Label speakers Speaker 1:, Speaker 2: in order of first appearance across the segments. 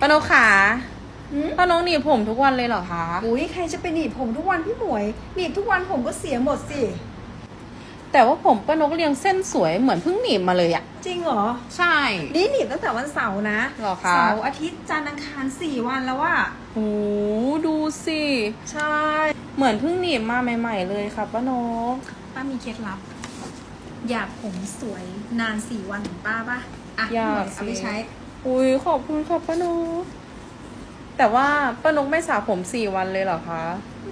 Speaker 1: ป้านกขา
Speaker 2: หืม
Speaker 1: ป้านกหนีบผมทุกวันเลยเหรอคะ
Speaker 2: อุ้ยใครจะไปหนีบผมทุกวันพี่หมวยหนีบทุกวันผมก็เสียหมดสิ
Speaker 1: แต่ว่าผมป้านกเรียงเส้นสวยเหมือนเพิ่งหนีบมาเลยอะ
Speaker 2: จริงเหรอ
Speaker 1: ใช่
Speaker 2: นี่หนีบตั้งแต่วันเสาร์นะ
Speaker 1: เหรอคะ
Speaker 2: เสาร์อาทิตย์จันทร์อังคารสี่วันแล้วว่า
Speaker 1: โอ้ดูสิ
Speaker 2: ใช่
Speaker 1: เหมือนเพิ่งหนีบมาใหม่ ๆ เลยค่ะป้านก
Speaker 2: ป้ามีเคล็ดลับ อยากผมสวยนานสี่วันของป้าป่ะอะ
Speaker 1: อยาก
Speaker 2: พี่หมวยเอาไป
Speaker 1: สิ
Speaker 2: ใช้
Speaker 1: อุ้ยขอบคุณค่ะป้านกแต่ว่าป้านกไม่สระผมสี่วันเลยเหรอคะ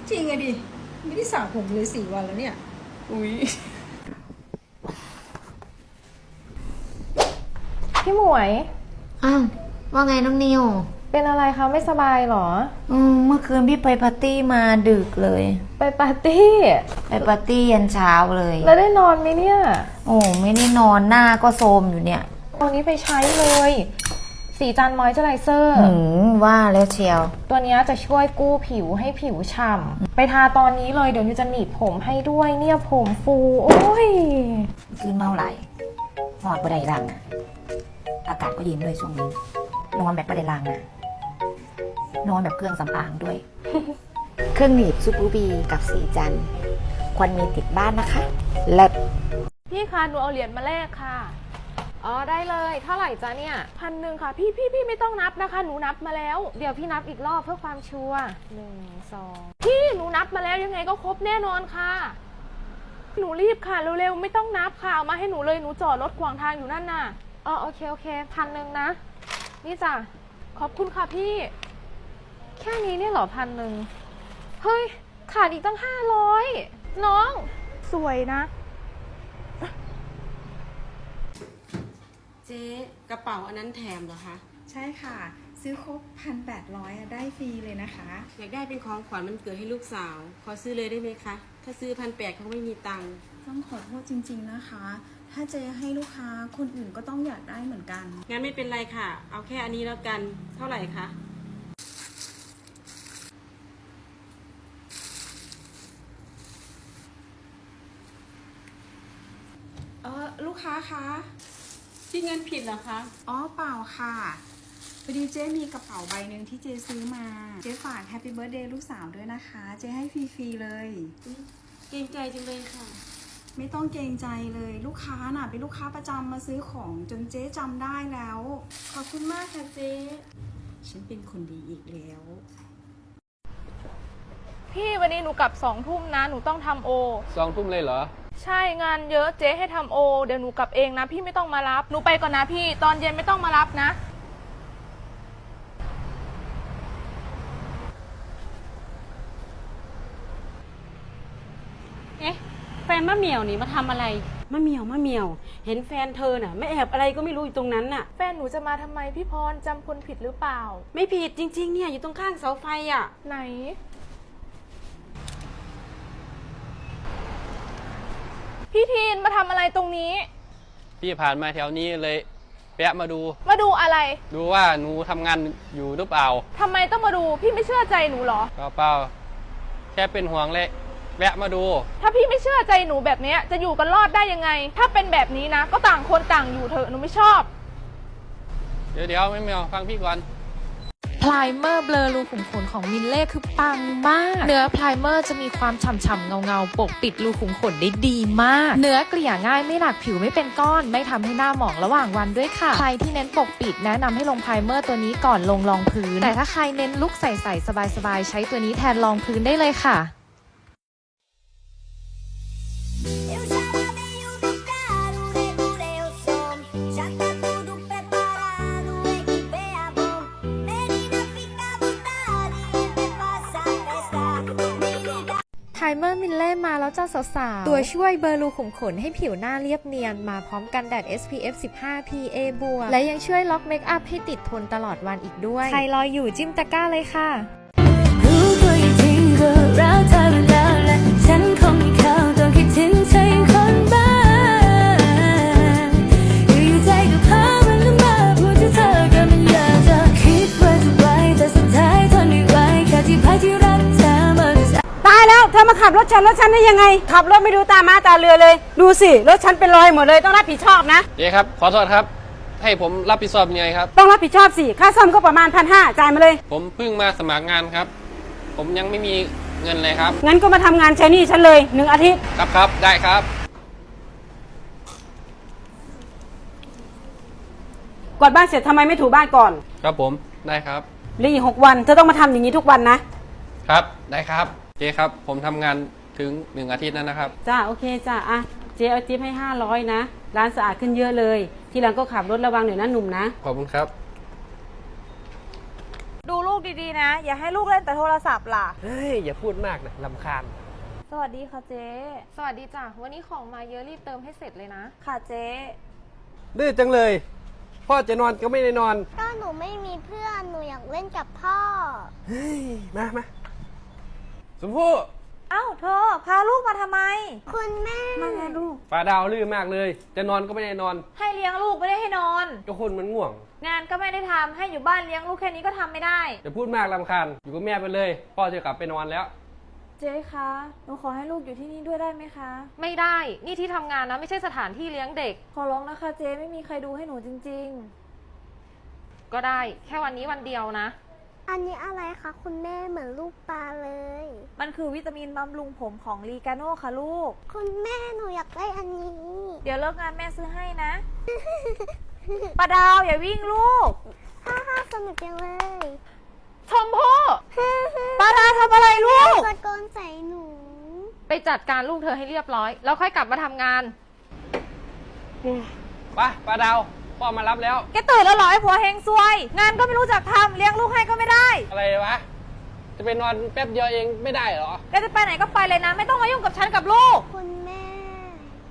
Speaker 2: จริงอะดิ ไม่ได้สระผมเลยสี่วันแล้วเนี่ย
Speaker 1: อุ้ย
Speaker 3: พี่หมวย
Speaker 4: อ้าว ว่าไงน้องนิว
Speaker 3: เป็นอะไรคะไม่สบายเหรอ
Speaker 4: อืมเมื่อคืนพี่ไปปาร์ตี้มาดึกเลย
Speaker 3: ไปปาร์ตี้
Speaker 4: ไปปาร์ตี้ยันเช้าเลย
Speaker 3: แล้วได้นอนไหมเนี่ย
Speaker 4: โอ้ไม่ได้นอนหน้าก็โทรมอยู่เนี่ย
Speaker 3: ตัวนี้ไปใช้เลย สีจันมอยเจอไรเซอร์
Speaker 4: หืมว่าแล้วเชียว
Speaker 3: ตัวเนี้ยจะช่วยกู้ผิวให้ผิวฉ่ำไปทาตอนนี้เลยเดี๋ยวนิวจะหนีบผมให้ด้วยเนี่ยผมฟู โอ้ย
Speaker 4: คืนเมาไหลหอดบันไดรังอะอากาศก็เย็นด้วยช่วงนี้นอนแบบบันไดรังนะนอนแบบเครื่องสำอางด้วย เครื่องหนีบซูเปอร์บีกับสีจันทร์ควรมีติดบ้านนะคะเลิศ
Speaker 3: พี่คะหนูเอาเหรียญมาแลกค่ะ อ๋อได้เลยเท่าไหร่จ๊ะเนี่ยพันหนึ่งค่ะ พี่พี่พี่ไม่ต้องนับนะคะ หนูนับมาแล้ว เดี๋ยวพี่นับอีกรอบเพื่อความชัวร์หนึ่งสองพี่หนูนับมาแล้วยังไงก็ครบแน่นอนค่ะ หนูรีบค่ะเร็วๆไม่ต้องนับค่ะเอามาให้หนูเลยหนูจอดรถขวางทางอยู่นั่นน่ะอ๋อโอเคโอเคพันหนึ่งนะ นี่จ้ะขอบคุณค่ะพี่ แค่นี้เนี่ยเหรอพันหนึ่งเฮ้ยขาดอีกตั้งห้าร้อยน้อง สวยนะ
Speaker 5: เจ๊กระเป๋าอันนั้นแถมเหรอคะ
Speaker 2: ใช่ค่ะ ซื้อครบพันแปดร้อยได้ฟรีเลยนะคะ
Speaker 5: อยากได้เป็นของขวัญมันเกิดให้ลูกสาว ขอซื้อเลยได้ไหมคะ ถ้าซื้อพันแปดเขาไม่มีตังค์
Speaker 2: ต้องขอโทษจริง ๆนะคะ ถ้าเจให้ลูกค้าคนอื่นก็ต้องอยากได้เหมือนกัน
Speaker 5: งั้นไม่เป็นไรค่ะ เอาแค่อันนี้แล้วกัน เท่าไหร่คะ
Speaker 2: เออลูกค้าคะ
Speaker 5: ที่เงินผิดเหรอคะ
Speaker 2: อ๋อเปล่าค่ะพอดีเจ๊มีกระเป๋าใบหนึ่งที่เจ๊ซื้อมา เจ๊ฝากแฮปปี้เบิร์ดเดย์ลูกสาวด้วยนะคะ เจ๊ให้ฟรีๆเลย
Speaker 5: เกรงใจจังเลยค่ะ
Speaker 2: ไม่ต้องเกรงใจเลยลูกค้าน่ะ เป็นลูกค้าประจำมาซื้อของจนเจ๊จำได้แล้ว
Speaker 5: ขอบคุณมากค่ะเจ๊
Speaker 2: ฉันเป็นคนดีอีกแล้ว
Speaker 3: พี่วันนี้หนูกลับสองทุ่มนะ หนูต้องทำโอ
Speaker 6: สองทุ่มเลยเหรอ
Speaker 3: ใช่งานเยอะเจ๊ให้ทำโอ เดี๋ยวหนูกลับเองนะ พี่ไม่ต้องมารับ หนูไปก่อนนะพี่ ตอนเย็นไม่ต้องมารับนะ
Speaker 5: เอ๊ะ แฟนมะเหมียวนี่มาทำอะไรมะเหมียวมะเหมียว เห็นแฟนเธอน่ะไม่แอบอะไรก็ไม่รู้อยู่ตรงนั้นน่ะ
Speaker 3: แฟนหนูจะมาทำไมพี่พรจำคนผิดหรือเปล่า
Speaker 5: ไม่ผิดจริง ๆ เนี่ยอยู่ตรงข้างเสาไฟอะ
Speaker 3: ไหน พี่ทีนมาทำอะไรตรงนี้
Speaker 6: พี่ผ่านมาแถวนี้เลยแวะมาดู
Speaker 3: มาดูอะไร
Speaker 6: ดูว่าหนูทำงานอยู่หรือเปล่า
Speaker 3: ทำไมต้องมาดู พี่ไม่เชื่อใจหนูเหรอ
Speaker 6: เปล่าเปล่าแค่เป็นห่วงเลยแวะมาดู
Speaker 3: ถ้าพี่ไม่เชื่อใจหนูแบบเนี้ยจะอยู่กันรอดได้ยังไง ถ้าเป็นแบบนี้นะ ก็ต่างคนต่างอยู่เถอะหนูไม่ชอบ
Speaker 6: เดี๋ยวเดี๋ยวไม่เมียวฟังพี่ก่อน
Speaker 7: พลายเมอร์เบลอรูขุมขนของมินเล่คือปังมาก เนื้อพลายเมอร์จะมีความฉ่ำๆเงาๆปกปิดรูขุมขนได้ดีมาก เนื้อเกลี่ยง่ายไม่หนักผิวไม่เป็นก้อน ไม่ทำให้หน้าหมองระหว่างวันด้วยค่ะ ใครที่เน้นปกปิดแนะนำให้ลงพลายเมอร์ตัวนี้ก่อนลงรองพื้น แต่ถ้าใครเน้นลุกใสๆสบายๆใช้ตัวนี้แทนรองพื้นได้เลยค่ะ เมอร์มินเล่มาแล้วจ้าสาวๆ ตัวช่วยเบลอรูขุมขนให้ผิวหน้าเรียบเนียน มาพร้อมกันแดด SPF 15 PA บวกและยังช่วยล็อกเมคอัพให้ติดทนตลอดวันอีกด้วย ใครรออยู่จิ้มตะกร้าเลยค่ะ
Speaker 8: รู้ตัวอีกทีก็รัก
Speaker 9: เธอ มาขับรถฉันรถฉันได้ยังไง ขับรถไม่ดูตามาตาเรือเลย ดูสิรถฉันเป็นรอยหมดเลยต้องรับผิดชอบนะ
Speaker 6: เจ๊ครับ ขอโทษครับถ
Speaker 10: ให้ผมรับผิดชอบยังไงครับ
Speaker 11: ต้องรับผิดชอบสิค่าซ่อมก็ประมาณพันห้าจ่ายมาเลย
Speaker 10: ผมเพิ่งมาสมัครงานครับ ผมยังไม่มีเงินเลยครับ
Speaker 11: งั้นก็มาทำงานใช้หนี่ฉันเลยหนึ่งอาทิตย์
Speaker 10: ครับครับได้ครับ
Speaker 11: กวาดบ้านเสร็จทำไมไม่ถูบ้านก่อน
Speaker 10: ครับผมได้ครับ
Speaker 11: เหลีอีกหกวันเธอต้องมาทำอย่างนี้ทุกวันนะ
Speaker 10: ครับได้ครับ เจ๊ครับ ผมทำงานถึงหนึ่งอาทิตย์นั้นนะครับ
Speaker 5: จ้าโอเคจ้าอะเจ๊เอาจิ๊บให้ห้าร้อยนะ ร้านสะอาดขึ้นเยอะเลย ทีหลังก็ขับรถระวังหน่อยนะหนุ่มนะ
Speaker 10: ขอบคุณครับ
Speaker 12: ดูลูกดีๆนะ อย่าให้ลูกเล่นแต่โทรศัพท์ล่ะ
Speaker 6: เฮ้ย อย่าพูดมากนะลำคาญ
Speaker 12: สวัสดีค่ะเจ๊
Speaker 7: สวัสดีจ้ะ วันนี้ของมาเยอะรีบเติมให้เสร็จเลยนะ
Speaker 12: ค่ะเจ๊
Speaker 6: ดื้อจังเลย พ่อจะนอนก็ไม่ได้นอน
Speaker 8: ก็หนูไม่มีเพื่อน หนูอยากเล่นกับพ่อ
Speaker 6: เฮ้ย มามา สมพู่
Speaker 12: เอ้าเธอ พาลูกมาทำไม
Speaker 8: คุณแม่
Speaker 12: มาไงลูก
Speaker 6: ป่าดาวลื่อมากเลย จะนอนก็ไม่ได้นอน
Speaker 12: ให้เลี้ยงลูกไม่ได้ให้นอน
Speaker 6: ก็คนมันง่วง
Speaker 12: งานก็ไม่ได้ทำให้อยู่บ้านเลี้ยงลูกแค่นี้ก็ทำไม่ได้
Speaker 6: อย่าพูดมากลำคาญอยู่กับแม่ไปเลย พ่อจะกลับไปนอนแล้ว
Speaker 12: เจ๊คะ หนูขอให้ลูกอยู่ที่นี่ด้วยได้ไหมคะ
Speaker 7: ไม่ได้ นี่ที่ทำงานนะไม่ใช่สถานที่เลี้ยงเด็ก
Speaker 12: ขอร้องนะคะเจ๊ไม่มีใครดูให้หนูจริง
Speaker 7: ก็ได้ แค่วันนี้วันเดียวนะ
Speaker 8: อันนี้อะไรคะคุณแม่เหมือนลูกปลาเลย
Speaker 12: ๆมันคือวิตามินบำรุงผมของลีกาโน่ค่ะลูก
Speaker 8: คุณแม่หนูอยากได้อันนี้
Speaker 12: เดี๋ยวเลิกงานแม่ซื้อให้นะปาดาวอย่าวิ่งลูก
Speaker 8: ฮ่าฮ่าสนุกจังเลย
Speaker 7: ชมพู่ปาดาทำอะไรลูก
Speaker 8: ตะโกนใส่หนู
Speaker 7: ไปจัดการลูกเธอให้เรียบร้อย แล้วค่อยกลับมาทำงาน
Speaker 6: ไปป่าดาว พ่อมารับแล้ว
Speaker 12: แกตื่นแล้วเหรอไอ้ผัวเฮงซวย งานก็ไม่รู้จักทำเลี้ยงลูกให้ก็ไม่ได้
Speaker 6: อะไรวะ จะไปนอนแป๊บเดียวเองไม่ได้เหรอ
Speaker 12: แกจะไปไหนก็ไปเลยนะ ไม่ต้องมายุ่งกับฉันกับลูก
Speaker 8: คุณแม่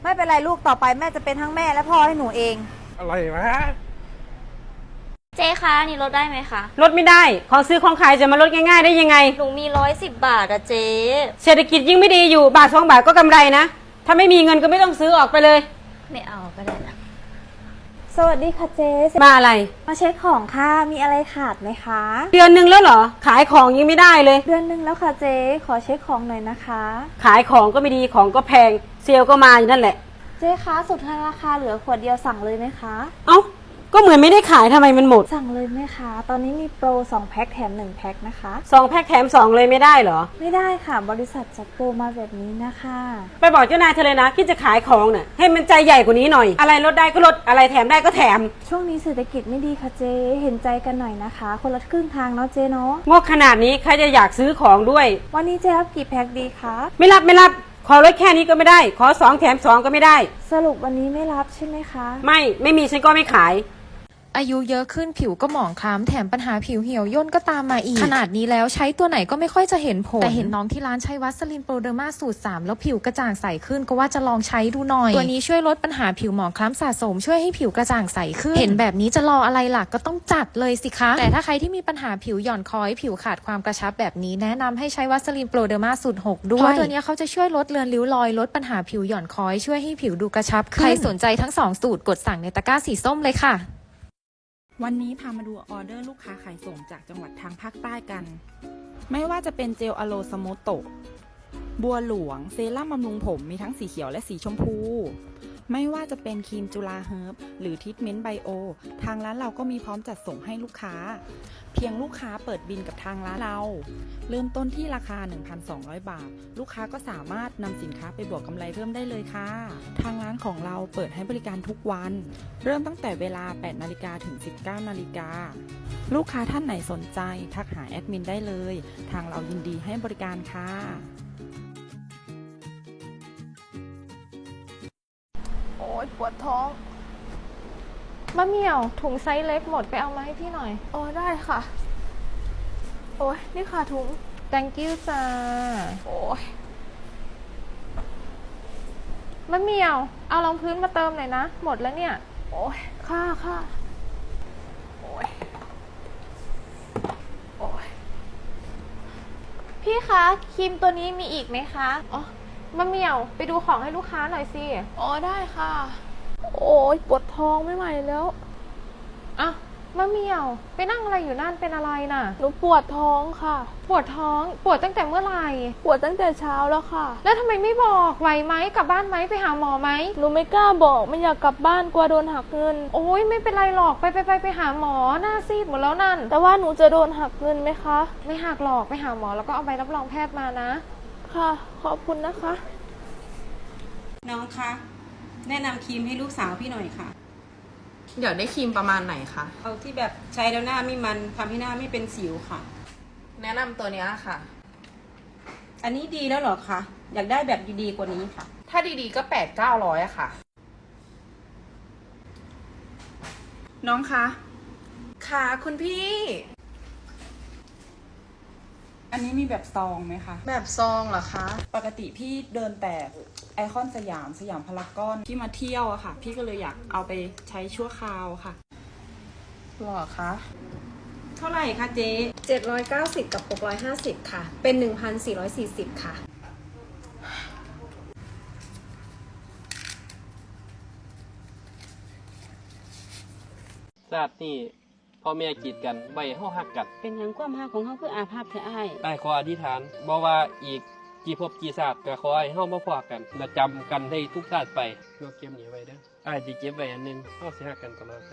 Speaker 12: ไม่เป็นไรลูกต่อไปแม่จะเป็นทั้งแม่และพ่อให้หนูเอง
Speaker 6: อะไรวะ
Speaker 13: เจ๊คะนี่ลดได้ไหมคะ
Speaker 5: ลดไม่ได้ ของซื้อของขายจะมาลดง่าย ๆ ได้ยังไง
Speaker 13: หนูมีร้อยสิบบาทอะเจ๊
Speaker 5: เศรษฐกิจยิ่งไม่ดีอยู่ บาทสองบาทก็กำไรนะ ถ้าไม่มีเงินก็ไม่ต้องซื้อออกไปเลย
Speaker 13: ไม่เอาก็ได้นะ
Speaker 12: สวัสดีค่ะเจ๊
Speaker 5: มาอะไร
Speaker 12: มาเช็คของค่ะ มีอะไรขาดไหมคะ
Speaker 5: เดือนหนึ่งแล้วเหรอ ขายของยังไม่ได้เลย
Speaker 12: เดือนหนึงแล้วค่ะเจ๊ขอเช็คของหน่อยนะคะ
Speaker 5: ขายของก็ไม่ดีของก็แพง เซลล์ก็มาอยู่นั่นแหละ
Speaker 12: เจ๊คะสุดท้ายราคาเหลือขวดเดียวสั่งเลยไหมคะ
Speaker 5: เอ้า ก็เหมือนไม่ได้ขายทำไมมันหมด
Speaker 12: สั่งเลยไหมคะ ตอนนี้มีโปร 2 แพ็คแถม 1 แพ็คนะคะ
Speaker 5: สองแพ็คแถมสองเลยไม่ได้เหรอ
Speaker 12: ไม่ได้ค่ะบริษัทจัดโปรมาแบบนี้นะคะ
Speaker 5: ไปบอกเจ้านายเธอเลยนะที่จะขายของน่ะให้มันใจใหญ่กว่านี้หน่อย อะไรลดได้ก็ลดอะไรแถมได้ก็แถม
Speaker 12: ช่วงนี้เศรษฐกิจไม่ดีค่ะเจ๊เห็นใจกันหน่อยนะคะ คนละครึ่งทางเนาะเจ๊เนาะ
Speaker 5: งกขนาดนี้ใครจะอยากซื้อของด้วย
Speaker 12: วันนี้เจ๊รับกี่แพ็คดีคะ
Speaker 5: ไม่รับไม่รับ ขอลดแค่นี้ก็ไม่ได้ ขอสองแถมสองก็ไม่ได้
Speaker 12: สรุปวันนี้ไม่รับใช่ไหมคะ
Speaker 5: ไม่ไม่มีฉันก็ไม่ขาย
Speaker 7: อายุเยอะขึ้นผิวก็หมองคล้ำแถมปัญหาผิวเหี่ยวย่นก็ตามมาอีก ขนาดนี้แล้วใช้ตัวไหนก็ไม่ค่อยจะเห็นผล แต่เห็นน้องที่ร้านใช้วัสลินโปรเดอร์มาสูตร 3 แล้วผิวกระจ่างใสขึ้นก็ว่าจะลองใช้ดูหน่อย ตัวนี้ช่วยลดปัญหาผิวหมองคล้ำสะสม ช่วยให้ผิวกระจ่างใสขึ้น เห็นแบบนี้จะรออะไรล่ะก็ต้องจัดเลยสิคะ แต่ถ้าใครที่มีปัญหาผิวหย่อนคล้อยผิวขาดความกระชับแบบนี้แนะนำให้ใช้วัสลินโปรเดอร์มาสูตร 6 ด้วยเพราะตัวเนี้ยเขาจะช่วยลดเลือนริ้วรอยลดปัญหาผิวหย่อนคล้อยช่วยให้ผิวดูกระชับขึ้นใครสนใจทั้งสองสูตรกดสั่งในตะกร้าสีส้มเลยค่ะ
Speaker 14: วันนี้พามาดูออเดอร์ลูกค้าขายส่งจากจังหวัดทางภาคใต้กัน ไม่ว่าจะเป็นเจลอะโลสโมโตะ บัวหลวง เซรั่มบำรุงผมมีทั้งสีเขียวและสีชมพู ไม่ว่าจะเป็นครีมจุลาเฮิร์บหรือทิทเมนต์ไบโอ ทางร้านเราก็มีพร้อมจัดส่งให้ลูกค้า เพียงลูกค้าเปิดบินกับทางร้านเรา เริ่มต้นที่ราคา 1,200 บาท ลูกค้าก็สามารถนำสินค้าไปบวกกำไรเพิ่มได้เลยค่ะ ทางร้านของเราเปิดให้บริการทุกวัน เริ่มตั้งแต่เวลา 8 นาฬิกาถึง 19 นาฬิกาลูกค้าท่านไหนสนใจ ทักหาแอดมินได้เลย ทางเรายินดีให้บริการค่ะ
Speaker 7: อ๊ยปวดท้องมะเหมี่ยวถุงไซส์เล็กหมดไปเอามาให้พี่หน่อย
Speaker 12: โอ้ได้ค่ะ โอ้ยนี่ค่ะถุง
Speaker 7: thank you จ้า
Speaker 12: โอ้ย
Speaker 7: มะเหมี่ยว เอารองพื้นมาเติมหน่อยนะ หมดแล้วเนี่ย
Speaker 12: โอ้ยค่ะค่ะโอ้ยโอ้ย
Speaker 7: พี่คะครีมตัวนี้มีอีกไหมคะอ๋อ มะเหมี่ยวไปดูของให้ลูกค้าหน่อยสิ
Speaker 12: อ๋อได้ค่ะ โอ้ยปวดท้องไม่ไหวแล้ว
Speaker 7: อะ
Speaker 3: มะเหมียว ไปนั่งอะไรอยู่นั่นเป็นอะไรน่ะ
Speaker 15: หนูปวดท้องค่ะ
Speaker 3: ปวดท้องปวดตั้งแต่เมื่อไหร่
Speaker 15: ปวดตั้งแต่เช้าแล้วค่ะ
Speaker 3: แล้วทำไมไม่บอกไหวไหมกลับบ้านไหมไปหาหมอไหม
Speaker 15: หนูไม่กล้าบอกไม่อยากกลับบ้านกลัวโดนหักเงิน
Speaker 3: โอ้ยไม่เป็นไรหรอกไปไปไปไปหาหมอหน้าซีดหมดแล้วนั่น
Speaker 15: แต่ว่าหนูจะโดนหักเงินไหมคะ
Speaker 3: ไม่หักหรอกไปหาหมอแล้วก็เอาใบรับรองแพทย์มานะ
Speaker 15: ค่ะ ขอบคุณนะคะ
Speaker 5: น้องคะ แนะนำครีมให้ลูกสาวพี่หน่อยค่ะ
Speaker 1: อยากได้ครีมประมาณไหนคะ
Speaker 5: เอาที่แบบใช้แล้วหน้าไม่มันทำให้หน้าไม่เป็นสิวค่ะ
Speaker 1: แนะนำตัวเนี้ยค่ะ
Speaker 5: อันนี้ดีแล้วเหรอคะอยากได้แบบดีๆกว่านี้ค่ะ
Speaker 1: ถ้าดีๆก็แปดเก้าร้อยอะค่ะ
Speaker 14: น้องคะ
Speaker 1: ค่ะคุณพี่
Speaker 14: อันนี้มีแบบซองไหมคะ
Speaker 1: แบบซองเหรอคะ
Speaker 14: ปกติพี่เดินแต่ไอคอนสยามสยามพารากอนที่มาเที่ยวอะค่ะ พี่ก็เลยอยากเอาไปใช้ชั่วคราวค่ะ
Speaker 1: หรอคะ
Speaker 5: เท่าไหร่คะเจ๊
Speaker 2: 790 กับ 650 ค่ะ เป็น 1,440 ค่ะ
Speaker 6: ชาตินี่ พ่อแม่กีดกันไว้เฮาฮักกัน
Speaker 5: เป็นหยังความหาของเขาคืออาภาพเธออ้าย
Speaker 6: ได้ขออธิษฐานบอกว่าอีกกี่ภพกี่ชาติก็ขอให้เฮามาพอกันและจำกันให้ทุกชาติไปยกเก็บนี้ไว้เด้ออ้ายสิเก็บไว้อันหนึงเฮาสิฮักกันตลอดไป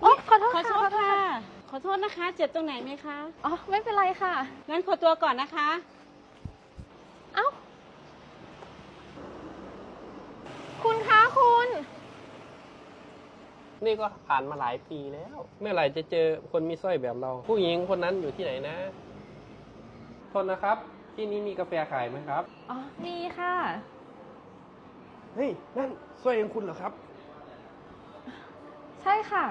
Speaker 3: โอ้ขอโทษ
Speaker 5: ขอโท
Speaker 3: ค่ะ
Speaker 5: ษค่ะ ขอโทษนะคะ เจ็บตรงไหนไหมคะ
Speaker 3: อ๋อ ไม่เป็นไรค่ะ
Speaker 5: งั้นขอตัวก่อนนะคะ
Speaker 3: เอ้า คุณคะคุณ
Speaker 6: นี่ก็ผ่านมาหลายปีแล้ว เมื่อไหร่จะเจอคนมีสร้อยแบบเรา ผู้หญิงคนนั้นอยู่ที่ไหนนะโทษนะครับ ที่นี่มีกาแฟขายไหมครับ
Speaker 3: อ๋อ มีค่ะ
Speaker 6: เฮ้ย นั่นสร้อยของคุณเหรอครับ
Speaker 3: ใช่ค่ะ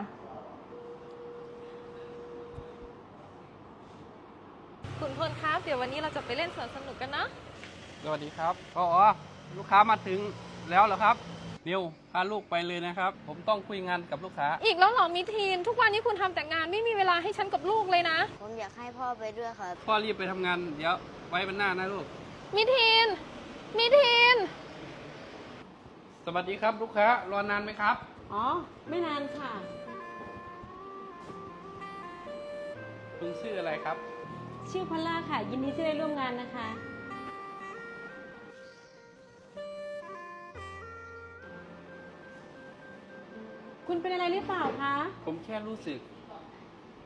Speaker 3: คุณพลครับเดี๋ยววันนี้เราจะไปเล่นสวนสนุกกันนะ
Speaker 6: สวัสดีครับ อ๋อ ลูกค้ามาถึงแล้วเหรอครับ เร็วพาลูกไปเลยนะครับ ผมต้องคุยงานกับลูกค้า
Speaker 3: อีกแล้วเหรอมิทีน ทุกวันนี้คุณทำแต่งานไม่มีเวลาให้ฉันกับลูกเลยนะ
Speaker 13: ผมอยากให้พ่อไปด้วยครับ
Speaker 6: พ่อรีบไปทำงานเดี๋ยวไว้เป็นหน้านะลูก
Speaker 3: มิทีน มิทีน
Speaker 6: สวัสดีครับลูกค้ารอนานไหมครับ
Speaker 5: อ๋อ ไม่นานค่ะ
Speaker 6: คุณชื่ออะไรครับ
Speaker 5: ชื่อพอลล่าค่ะ ยินดีที่ได้ร่วมงานนะคะ คุณเป็นอะไรหรือเปล่าคะ
Speaker 6: ผมแค่รู้สึก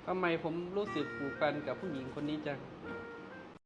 Speaker 6: ทำไมผมรู้สึกผูกพันกับผู้หญิงคนนี้จัง